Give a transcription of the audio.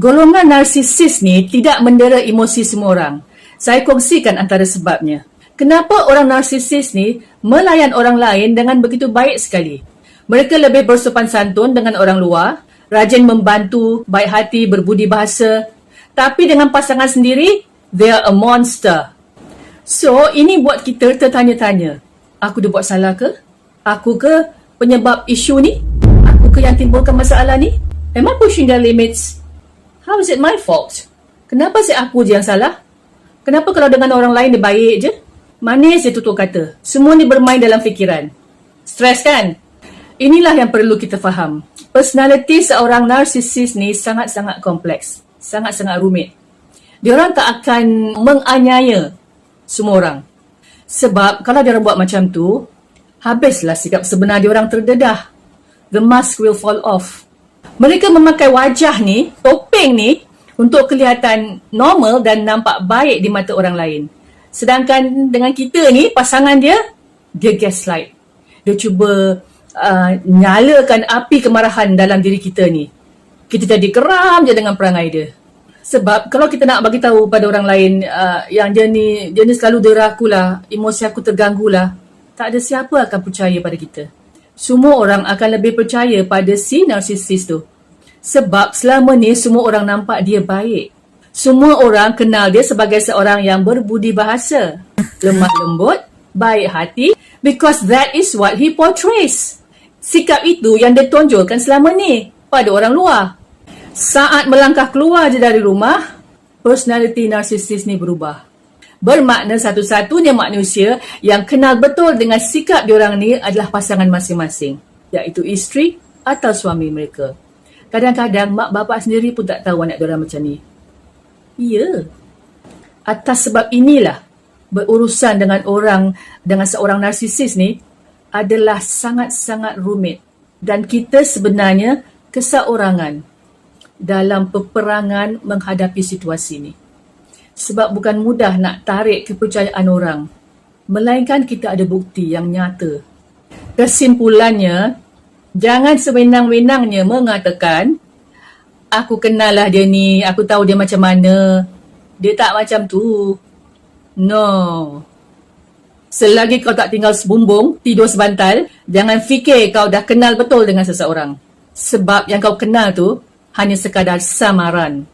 Golongan narsisis ni tidak mendera emosi semua orang. Saya kongsikan antara sebabnya. Kenapa orang narsisis ni melayan orang lain dengan begitu baik sekali? Mereka lebih bersopan santun dengan orang luar, rajin membantu, baik hati, berbudi bahasa. Tapi dengan pasangan sendiri, they are a monster. So, ini buat kita tertanya-tanya. Aku dah buat salah ke? Aku ke penyebab isu ni? Aku ke yang timbulkan masalah ni? Am I pushing the limits? How is it my fault? Kenapa si aku je yang salah? Kenapa kalau dengan orang lain dia baik je? Manis je tutup kata. Semua ni bermain dalam fikiran. Stres kan? Inilah yang perlu kita faham. Personality seorang narsisis ni sangat-sangat kompleks. Sangat-sangat rumit. Diorang tak akan menganiaya semua orang. Sebab kalau dia buat macam tu, habislah sikap sebenar diorang terdedah. The mask will fall off. Mereka memakai wajah ni, topeng ni untuk kelihatan normal dan nampak baik di mata orang lain. Sedangkan dengan kita ni, pasangan dia, dia gaslight. Dia cuba uh, nyalakan api kemarahan dalam diri kita ni. Kita jadi geram je dengan perangai dia. Sebab kalau kita nak bagi tahu pada orang lain uh, yang dia ni dia ni selalu dera emosi aku terganggu lah, tak ada siapa akan percaya pada kita. Semua orang akan lebih percaya pada si narsisis tu. Sebab selama ni semua orang nampak dia baik. Semua orang kenal dia sebagai seorang yang berbudi bahasa, lemah lembut, baik hati because that is what he portrays. Sikap itu yang dia tonjolkan selama ni pada orang luar. Saat melangkah keluar je dari rumah, personality narsisis ni berubah. Bermakna satu-satunya manusia yang kenal betul dengan sikap diorang ni adalah pasangan masing-masing, iaitu isteri atau suami mereka. Kadang-kadang mak bapak sendiri pun tak tahu anak diorang macam ni. Ya. Atas sebab inilah berurusan dengan orang dengan seorang narsisis ni adalah sangat-sangat rumit dan kita sebenarnya keseorangan dalam peperangan menghadapi situasi ini. Sebab bukan mudah nak tarik kepercayaan orang, melainkan kita ada bukti yang nyata. Kesimpulannya, jangan sewenang-wenangnya mengatakan, aku kenal lah dia ni, aku tahu dia macam mana. Dia tak macam tu. No. Selagi kau tak tinggal sebumbung, tidur sebantal, jangan fikir kau dah kenal betul dengan seseorang. Sebab yang kau kenal tu hanya sekadar samaran.